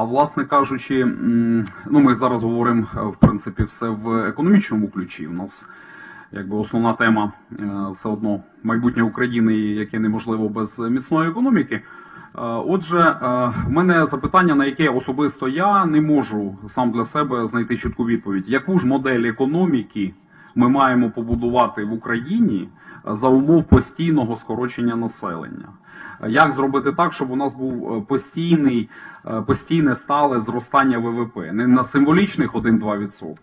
А власне кажучи, ну ми зараз говоримо е, в принципі все в економічному ключі. У нас якби основна тема е, все одно майбутнє України, яке неможливо без міцної економіки. Е, Отже, в мене запитання, на яке особисто я не можу сам для себе знайти чітку відповідь. Яку ж модель економіки ми маємо побудувати в Україні за умов постійного скорочення населення? Як зробити так, щоб у нас був постійний, постійне стале зростання ВВП, не на символічних 1-2%,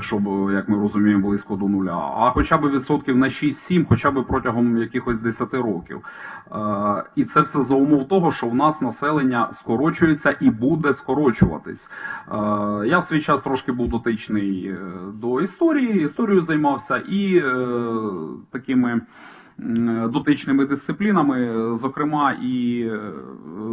щоб, е, як ми розуміємо, близько до нуля, а хоча б відсотків на 6-7, хоча б протягом якихось 10 років. Е, І це все за умов того, що в нас населення скорочується і буде скорочуватись. Е, Я в свій час трошки був дотичний е, до історії, історією займався і е, такими дотичними дисциплінами, зокрема і е,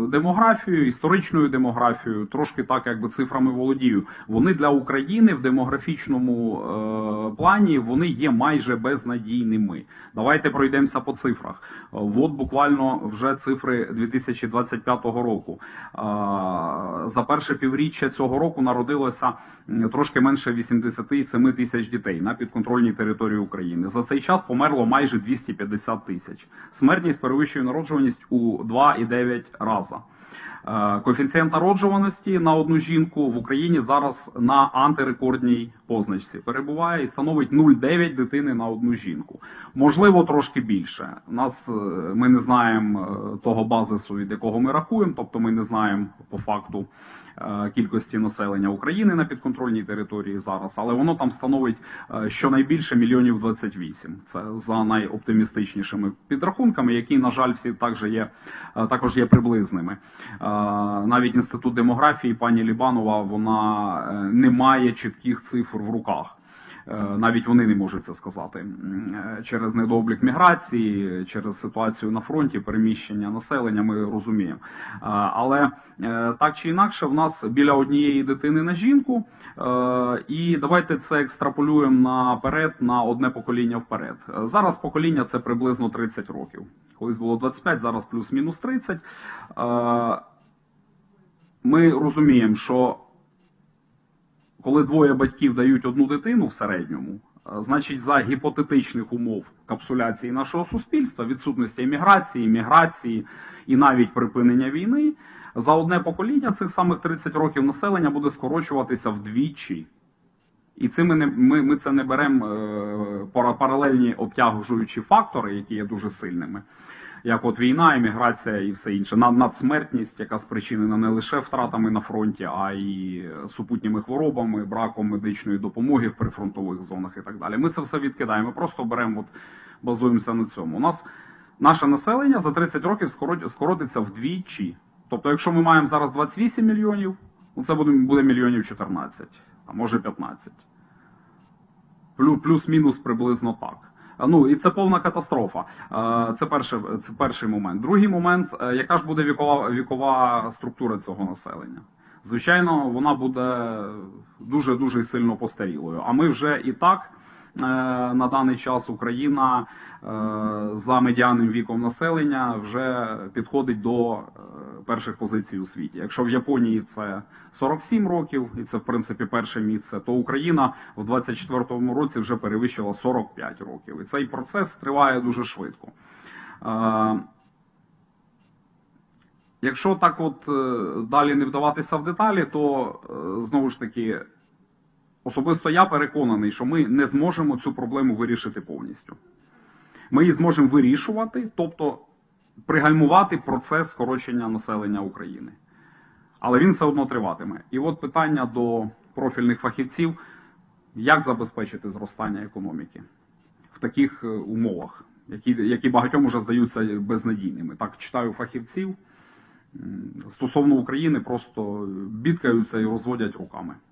демографією, історичною демографією, трошки так якби цифрами володію. Вони для України в демографічному е, плані вони є майже безнадійними. Давайте пройдемося по цифрах. Е, От буквально вже цифри 2025 року. Е, За перше півріччя цього року народилося трошки менше 87 тисяч дітей на підконтрольній території України. За цей час померло майже 250 тисяч. Смертність перевищує народжуваність у 2,9 раза. Е, Коефіцієнт народжуваності на одну жінку в Україні зараз на антирекордній позначці перебуває і становить 0,9 дитини на одну жінку. Можливо, трошки більше. Нас е, ми не знаємо е, того базису, від якого ми рахуємо, тобто ми не знаємо по факту кількості населення України на підконтрольній території зараз, але воно там становить щонайбільше мільйонів 28. Це за найоптимістичнішими підрахунками, які, на жаль, всі також є, також є приблизними. Е, Навіть інститут демографії пані Лібанова вона е, не має чітких цифр в руках. Е, Навіть вони не можуть це сказати е, через недооблік міграції, через ситуацію на фронті, переміщення населення. Ми розуміємо. Е, Але так чи інакше, в нас біля однієї дитини на жінку, і давайте це екстраполюємо наперед на одне покоління вперед. Зараз покоління це приблизно 30 років. Колись було 25, зараз плюс-мінус 30. Е, Ми розуміємо, що коли двоє батьків дають одну дитину в середньому, е, значить за гіпотетичних умов капсуляції нашого суспільства, відсутності еміграції, міграції і навіть припинення війни, за одне покоління цих самих 30 років населення буде скорочуватися вдвічі. І це ми, не, ми, ми це не беремо е, паралельні обтяжуючі фактори, які є дуже сильними, як от війна, еміграція і все інше. Над- Надсмертність, яка спричинена не лише втратами на фронті, а й супутніми хворобами, браком медичної допомоги в прифронтових зонах і так далі. Ми це все відкидаємо. Ми просто беремо, от, базуємося на цьому. У нас наше населення за 30 років скоротиться вдвічі. Тобто, якщо ми маємо зараз 28 мільйонів, ну це буде, буде мільйонів 14, а може 15. Плюс-мінус приблизно так. Ну і це повна катастрофа. Це перший, це перший момент. Другий момент, е, яка ж буде вікова, вікова структура цього населення? Звичайно, вона буде дуже дуже сильно постарілою. А ми вже і так е, на даний час Україна е, за медіанним віком населення вже підходить до перших позицій у світі. Якщо в Японії це 47 років, і це в принципі перше місце, то Україна в 24-му році вже перевищила 45 років. І цей процес триває дуже швидко. Е, Якщо так от е, далі не вдаватися в деталі, то е, знову ж таки особисто я переконаний, що ми не зможемо цю проблему вирішити повністю. Ми її зможемо вирішувати, тобто пригальмувати процес скорочення населення України. Але він все одно триватиме. І от питання до профільних фахівців: як забезпечити зростання економіки в таких е, умовах, які, які багатьом уже здаються безнадійними. Так читаю фахівців. Стосовно України просто бідкаються і розводять руками.